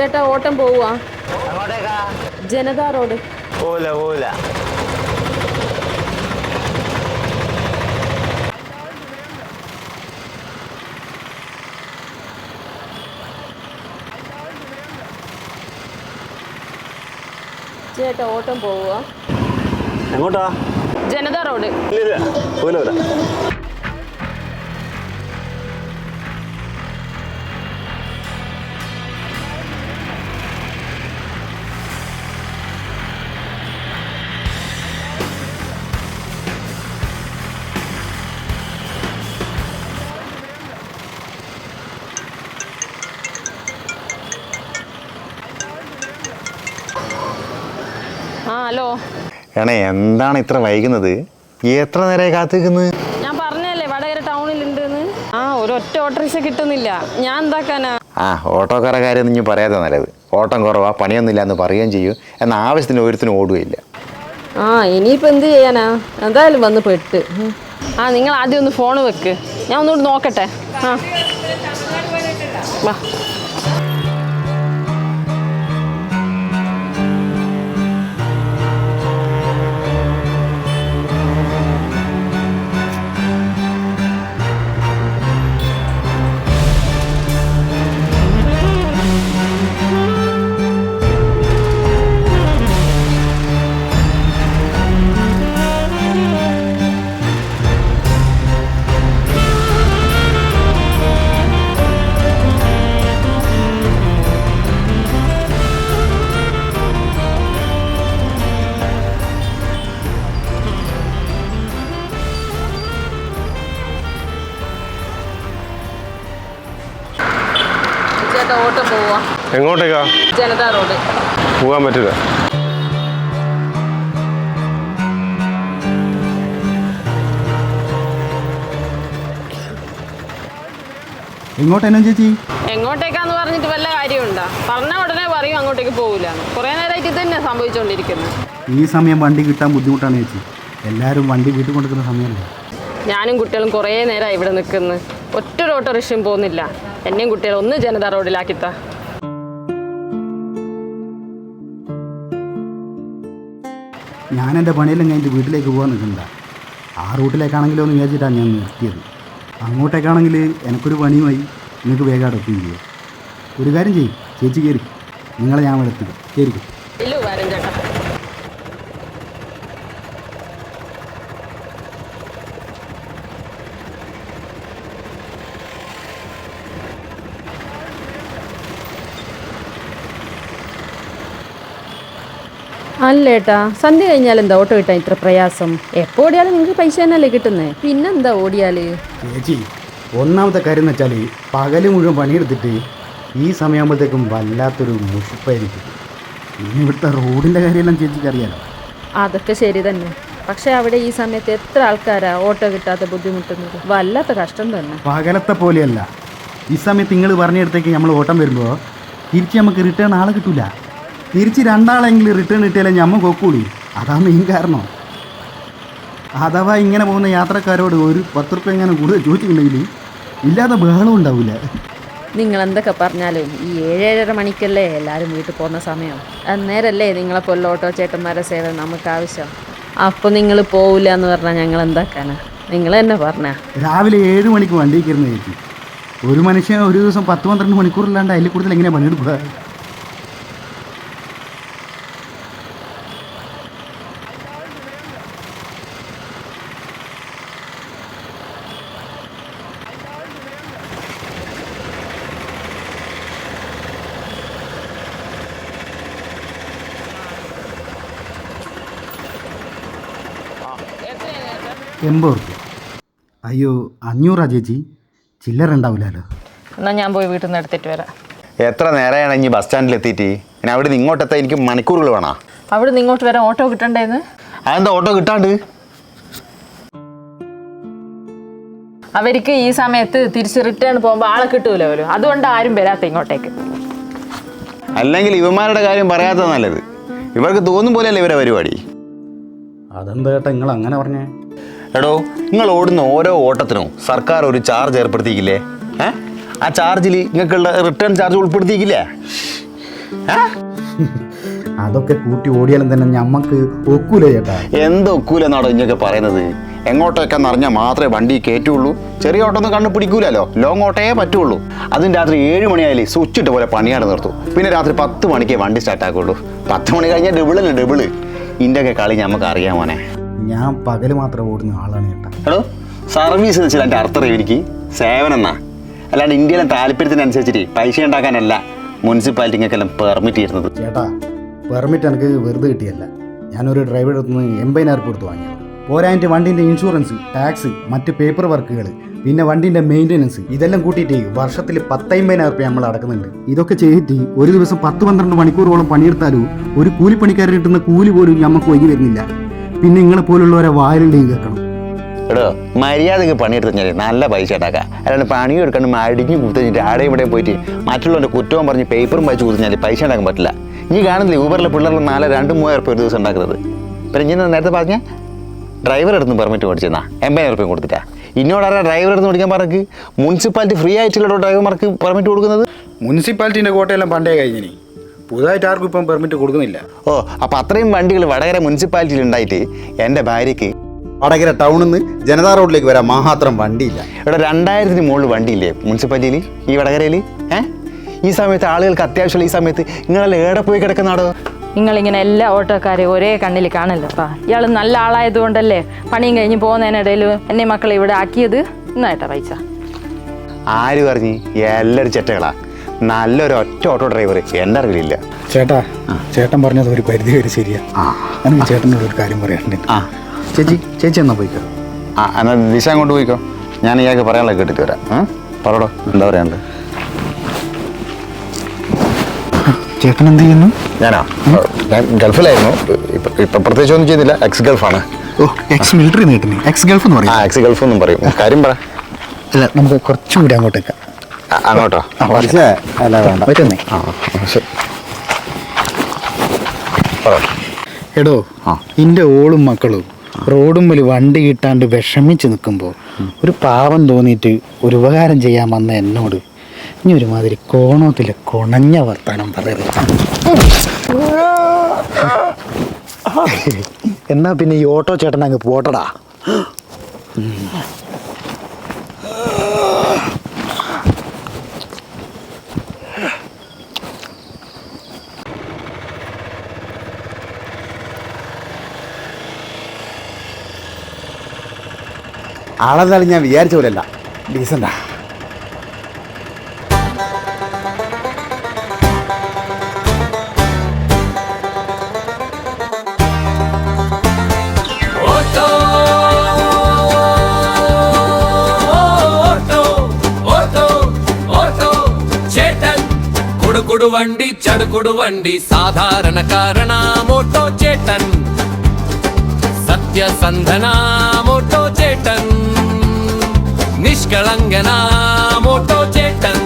ചേട്ടാ ഓട്ടം പോവാ ജനതാ റോഡ്. ചേട്ടാ ഓട്ടം പോവുക. എങ്ങോട്ടാ? ജനതാ റോഡ്. പോവില്ല ഹലോ. എണേ എന്താണ് ഇത്ര വൈകുന്നത്? എത്ര നേരമായി കാത്തിരിക്കുന്നത് ഞാൻ പറഞ്ഞല്ലേ വടകര ടൗണിൽ ഉണ്ടെന്ന് ആ ഒരു ഒറ്റ ഓട്ടോറിക്ഷ കിട്ടുന്നില്ല. ഞാൻ എന്താക്കാനാ? ആ ഓട്ടോക്കാരെ കാര്യം നീ പറയാതെ നല്ലത്. ഓട്ടം കുറവാ പണിയൊന്നുമില്ല എന്ന് പറയുകയും ചെയ്യും. എന്ന ആവശ്യത്തിന് ഒരുത്തിനും ഓടുകയില്ല. ആ ഇനിയിപ്പോൾ എന്ത് ചെയ്യാനാ? എന്തായാലും വന്ന് പെട്ട്. ആ നിങ്ങൾ ആദ്യം ഒന്ന് ഫോൺ വെക്ക്. ഞാൻ ഒന്നുകൂടി നോക്കട്ടെ. ആ. വാ. ഓട്ടം പോവാ. എങ്ങോട്ടേക്കാ? ജനതാ റോഡ്. പോകാൻ പറ്റില്ല. എങ്ങോട്ടെന്നാ ചേച്ചി? എങ്ങോട്ടേക്കാന്ന് പറഞ്ഞിട്ട് വല്ല കാര്യമുണ്ടോ? പറഞ്ഞ ഉടനെ പറയും അങ്ങോട്ടേക്ക് പോകില്ല കുറേ നേരമായിട്ട് ഇത് തന്നെ സംഭവിച്ചുകൊണ്ടിരിക്കുന്നത് ഈ സമയം വണ്ടി കിട്ടാൻ ബുദ്ധിമുട്ടാണ് ചേച്ചി. എല്ലാവരും വണ്ടി വീട്ടിൽ കൊണ്ടുക്കുന്ന സമയമല്ലേ? ഞാനും കുട്ടികളും കുറേ നേരമായി ഇവിടെ നിൽക്കുന്നു. ഒറ്റ ഒരു ഓട്ടോറിക്ഷയും പോകുന്നില്ല. എന്നെയും കുട്ടികൾ ഒന്ന് ജനതാ റോഡിലാക്കിത്ത. ഞാൻ എന്റെ പണിയെല്ലാം കഴിഞ്ഞിട്ട് വീട്ടിലേക്ക് പോകാൻ നിൽക്കണ്ട ആ റൂട്ടിലേക്കാണെങ്കിലും എന്ന് വിചാരിച്ചിട്ടാണ് ഞാൻ നിർത്തിയത്. അങ്ങോട്ടേക്കാണെങ്കിൽ എനിക്കൊരു പണിയുമായി നിങ്ങൾക്ക് വേഗം അടുക്കുകയും ചെയ്യാം. ഒരു കാര്യം ചെയ്യും. ചേച്ചി കയറി. നിങ്ങളെ ഞാൻ ഇവിടെ എത്തിക്കാം. കയറിക്കും. ഇല്ലു ഏട്ടാ അല്ലേട്ടാ സന്ധ്യ കഴിഞ്ഞാൽ എന്താ ഓട്ടോ കിട്ടാൻ ഇത്ര പ്രയാസം? എപ്പോ ഓടിയാലും നിങ്ങൾക്ക് പൈസ തന്നെയല്ലേ കിട്ടുന്നത് പിന്നെന്താ ഓടിയാൽ? ചേച്ചി ഒന്നാമത്തെ കാര്യം എന്ന് വെച്ചാൽ പകൽ മുഴുവൻ പണിയെടുത്തിട്ട് ഈ സമയമാകുമ്പോഴത്തേക്കും വല്ലാത്തൊരു മുഷിപ്പായിരിക്കും. ഇനി ഇവിടുത്തെ റോഡിന്റെ കാര്യമെല്ലാം ചേച്ചിക്ക് അറിയാലോ. അതൊക്കെ ശരി തന്നെ. പക്ഷെ അവിടെ ഈ സമയത്ത് എത്ര ആൾക്കാരാ ഓട്ടോ കിട്ടാത്ത ബുദ്ധിമുട്ടുന്നത്? വല്ലാത്ത കഷ്ടം തന്നെ. പകലത്തെ പോലെയല്ല. ഈ സമയത്ത് നിങ്ങൾ പറഞ്ഞിടത്തേക്ക് നമ്മൾ ഓട്ടം വരുമ്പോൾ തിരിച്ച് നമുക്ക് റിട്ടേൺ ആളെ കിട്ടൂല. തിരിച്ച് രണ്ടാളെങ്കിലും റിട്ടേൺ കിട്ടിയാലേ ഞമ്മ കൊക്കൂടി അതാ മെയിൻ കാരണം. അഥവാ ഇങ്ങനെ പോകുന്ന യാത്രക്കാരോട് ഒരു പത്ത് റുപ്യ എങ്ങനെ കൂടുതൽ ചോദിച്ചിട്ടുണ്ടെങ്കിൽ ഇല്ലാതെ ബഹളം ഉണ്ടാവില്ല നിങ്ങൾ എന്തൊക്കെ പറഞ്ഞാലും ഈ ഏഴേഴര മണിക്കല്ലേ എല്ലാവരും വീട്ടിൽ പോകുന്ന സമയം. അന്നേരല്ലേ നിങ്ങളെ പോലെ ഓട്ടോ ചേട്ടന്മാരെ സേവനം നമുക്ക് ആവശ്യം. അപ്പോൾ നിങ്ങൾ പോവില്ല എന്ന് പറഞ്ഞാൽ ഞങ്ങൾ എന്താക്കാനാ നിങ്ങൾ തന്നെ പറഞ്ഞാ. രാവിലെ ഏഴ് മണിക്ക് വണ്ടി കയറുന്ന ചേച്ചി ഒരു മനുഷ്യൻ ഒരു ദിവസം പത്ത് പന്ത്രണ്ട് മണിക്കൂറില്ലാണ്ട് അതിൽ കൂടുതൽ എങ്ങനെയാണ് പണിയെടുക്കുക? എൺപത് റുപ്യ. അയ്യോ അഞ്ഞൂറാ ചേച്ചി. ചില്ലറ ഉണ്ടാവില്ലല്ലോ. എന്നാൽ ഞാൻ പോയി വീട്ടിൽ നിന്ന് എടുത്തിട്ട് വരാം. എത്ര നേരമാണ് ഇനി ബസ് സ്റ്റാൻഡിൽ എത്തിയിട്ട്? ഇനി അവിടെ നിന്ന് ഇങ്ങോട്ടെത്താൻ എനിക്ക് മണിക്കൂറുകൾ വേണോ? അവിടെ നിന്ന് ഇങ്ങോട്ട് വരാൻ ഓട്ടോ കിട്ടണ്ടേന്ന്? അതെന്താ ഓട്ടോ കിട്ടാണ്ട്? അവർക്ക് ഈ സമയത്ത് തിരിച്ച് റിട്ടേൺ പോകുമ്പോൾ ആളെ കിട്ടൂല പോലും അതുകൊണ്ട് ആരും വരാത്ത ഇങ്ങോട്ടേക്ക്. അല്ലെങ്കിൽ ഇവന്മാരുടെ കാര്യം പറയാത്തത് നല്ലത്. ഇവർക്ക് തോന്നും പോലെയല്ലേ ഇവരെ പരിപാടി? അതെന്താ ചേട്ടാ നിങ്ങൾ അങ്ങനെ പറഞ്ഞേ? എടോ നിങ്ങൾ ഓടുന്ന ഓരോ ഓട്ടത്തിനും സർക്കാർ ഒരു ചാർജ് ഏർപ്പെടുത്തിയിക്കില്ലേ? ഏ? ആ ചാർജിൽ നിങ്ങൾക്കുള്ള റിട്ടേൺ ചാർജ് ഉൾപ്പെടുത്തിയിക്കില്ലേ? അതൊക്കെ കൂട്ടി ഓടിയാലും തന്നെ ഞമ്മക്ക് ഒക്കൂല ചേട്ടാ. എന്തൊക്കൂലെന്നാടോ ഇങ്ങൊക്കെ പറയുന്നത്? എങ്ങോട്ടൊക്കെ നിറഞ്ഞാൽ മാത്രമേ വണ്ടി കയറ്റുള്ളൂ ചെറിയ ഓട്ടൊന്നും കണ്ണു പിടിക്കൂലല്ലോ. ലോങ് ഓട്ടേ പറ്റുള്ളൂ. അതും രാത്രി ഏഴ് മണിയായാലേ സ്വിച്ച് ഇട്ട് പോലെ പണിയാണ് നിർത്തും. പിന്നെ രാത്രി പത്ത് മണിക്കേ വണ്ടി സ്റ്റാർട്ട് ആക്കുള്ളൂ. പത്ത് മണി കഴിഞ്ഞാൽ ഡബിളല്ലേ ഡബിൾ ഇതിന്റെയൊക്കെ കളി നമുക്ക് അറിയാം മോനെ. ഞാൻ പകൽ മാത്രം ഓടുന്ന ആളാണ് കേട്ടോ ഹലോ സർവീസ് എന്ന് വെച്ചാൽ എന്റെ അർത്ഥം എനിക്ക്? സേവനം എന്നാ? അല്ലാണ്ട് ഇന്ത്യയിലെ താല്പര്യത്തിനനുസരിച്ചിട്ട് പൈസ ഉണ്ടാക്കാനല്ല മുനിസിപ്പാലിറ്റിക്കെല്ലാം പെർമിറ്റ് ചെയ്യുന്നത് ചേട്ടാ പെർമിറ്റ് എനിക്ക് വെറുതെ കിട്ടിയല്ല. ഞാനൊരു ഡ്രൈവറുടെ അടുത്ത് നിന്ന് എൺപതിനായിരം കൊടുത്ത് വാങ്ങിയത്. പോരാന്റെ വണ്ടിന്റെ ഇൻഷുറൻസ് ടാക്സ് മറ്റ് പേപ്പർ വർക്കുകൾ പിന്നെ വണ്ടിന്റെ മെയിന്റനൻസ് ഇതെല്ലാം കൂട്ടിയിട്ട് വർഷത്തിൽ പത്തമ്പതിനായിരം റുപ്യ നമ്മൾ അടക്കുന്നുണ്ട്. ഇതൊക്കെ ചെയ്തിട്ട് ഒരു ദിവസം പത്ത് പന്ത്രണ്ട് മണിക്കൂറോളം പണിയെടുത്താലും ഒരു കൂലിപ്പണിക്കാരൻ കിട്ടുന്ന കൂലി പോലും നമുക്ക് ഒഴുകി വരുന്നില്ല. പിന്നെ നിങ്ങളെ പോലുള്ളവരെ വായിലുണ്ടെങ്കിൽ കേൾക്കണം എടോ മര്യാദയ്ക്ക് പണിയെടുത്ത് കഴിഞ്ഞാൽ നല്ല പൈസ ഉണ്ടാക്കാം. അല്ലാണ്ട് പണിയും എടുക്കാണ്ട് മടിഞ്ഞ് കുത്തിഞ്ഞിട്ട് ആടെ ഇവിടെ പോയിട്ട് മറ്റുള്ളവരുടെ കുറ്റവും പറഞ്ഞ് പേപ്പറും വായിച്ച് കുത്തിഞ്ഞാൽ പൈസ ഉണ്ടാക്കാൻ പറ്റില്ല. നീ കാണുന്നില്ല ഊബറിലെ പിള്ളേരുടെ നാല് രണ്ട് മൂവായിരം റുപ്യ ഒരു ദിവസം ഉണ്ടാക്കുന്നത്. പിന്നെ ഞാൻ നേരത്തെ പറഞ്ഞ? ഡ്രൈവർ എടുത്ത് പെർമിറ്റ് മേടിച്ചെന്നാ. എൺപതിനായിരം റുപ്യ കൊടുത്തിട്ടാ. ഇന്നോടാരാ ഡ്രൈവർ എടുത്ത് മേടിക്കാൻ പറക്ക് മുനിസിപ്പാലിറ്റി ഫ്രീ ആയിട്ടുള്ള ഡ്രൈവർമാർക്ക് പെർമിറ്റ് കൊടുക്കുന്നത്? മുനിസിപ്പാലിറ്റിന്റെ കോട്ടയെല്ലാം പണ്ടേ കഴിഞ്ഞിനി. പുതുതായിട്ട് ആർക്കും ഇപ്പം പെർമിറ്റ് കൊടുക്കുന്നില്ല. ഓ അപ്പം അത്രയും വണ്ടികൾ വടകര മുനിസിപ്പാലിറ്റിയിൽ ഉണ്ടായിട്ട് എന്റെ ഭാര്യയ്ക്ക് വടകര ടൗണിൽ നിന്ന് ജനതാ റോഡിലേക്ക് വരാൻ മാത്രം വണ്ടിയില്ല. ഇവിടെ രണ്ടായിരത്തിന് മുകളിൽ വണ്ടിയില്ലേ മുനിസിപ്പാലിറ്റിയിൽ? ഈ വടകരയിൽ? ഏ? ഈ സമയത്ത് ആളുകൾക്ക് അത്യാവശ്യമുള്ള ഈ സമയത്ത് നിങ്ങളെല്ലാം ഏടെ പോയി കിടക്കുന്നാടോ നിങ്ങളിങ്ങനെ എല്ലാ ഓട്ടോക്കാരെയും ഒരേ കണ്ണിൽ കാണല്ലപ്പാ ഇയാൾ നല്ല ആളായതുകൊണ്ടല്ലേ പണിയും കഴിഞ്ഞ് പോകുന്നതിനിടയിൽ എന്നെ മക്കളെ ഇവിടെ ആക്കിയത്? ഇന്നായിട്ടാ പൈസ? ആര് പറഞ്ഞ്? എല്ലാവരും ചെറ്റകളാ. നല്ലൊരു ഒറ്റ ഓട്ടോ ഡ്രൈവർ എന്റെ അറിവിലില്ല. ചേട്ടാ ചേട്ടൻ പറഞ്ഞത് ഒരു പരിധി വരെ ശരിയാ. എനിക്ക് ചേട്ടനോട് ഒരു കാര്യം പറയാനുണ്ട് ആ. ചേച്ചി ചേച്ചി എന്നാ പോയിക്കോ? ആ എന്നാൽ ദിശ അങ്ങോട്ട് പോയിക്കോ. ഞാൻ ഇയാൾക്ക് പറയാനുള്ള കേട്ടിട്ട് വരാം. പറടോ എന്താ പറയാനുള്ളത്? ചേട്ടൻ എന്ത് ചെയ്യുന്നു? ഞാനോ? ഞാൻ ഗൾഫിലായിരുന്നു. ഇപ്പൊ പ്രത്യേകിച്ച് ഒന്നും ചെയ്യുന്നില്ല എക്സ് ഗൾഫാണ് ഓ എക്സ് മിലിറ്ററി നീട്ടുന്നു എക്സ് ഗൾഫ് എന്ന് ആ എക്സ് ഗൾഫ് എന്നും പറയും. കാര്യം പറ. അല്ല നമുക്ക് കുറച്ചുകൂടി അങ്ങോട്ടേക്ക്. അങ്ങോട്ടോ? അല്ല വേണ്ട. പറ്റുന്നേ ആ ശരി. എടോ ആ. ഓളും മക്കളും റോഡും വലി വണ്ടി കിട്ടാണ്ട് വിഷമിച്ച് നിൽക്കുമ്പോൾ ഒരു പാവം തോന്നിയിട്ട് ഒരു ഉപകാരം ചെയ്യാൻ വന്ന എന്നോട് ഇനി ഒരുമാതിരി കോണത്തിലെ കൊണഞ്ഞ വർത്താനം പറയരുത്. എന്നാ പിന്നെ ഈ ഓട്ടോ ചേട്ടൻ അങ്ങ് പോട്ടടാ ആളെന്നാലും ഞാൻ വിചാരിച്ച പോലെയല്ല. ഡീസന്റാ ഓട്ടോ. ഓട്ടോ. ഓട്ടോ. ചേട്ടൻ കുടുകുടു വണ്ടി ചടുകുടു വണ്ടി. സാധാരണ കാരണമോട്ടോ ചേട്ടൻ. நிஷ்கலங்கனா மோட்டோ சேட்டன்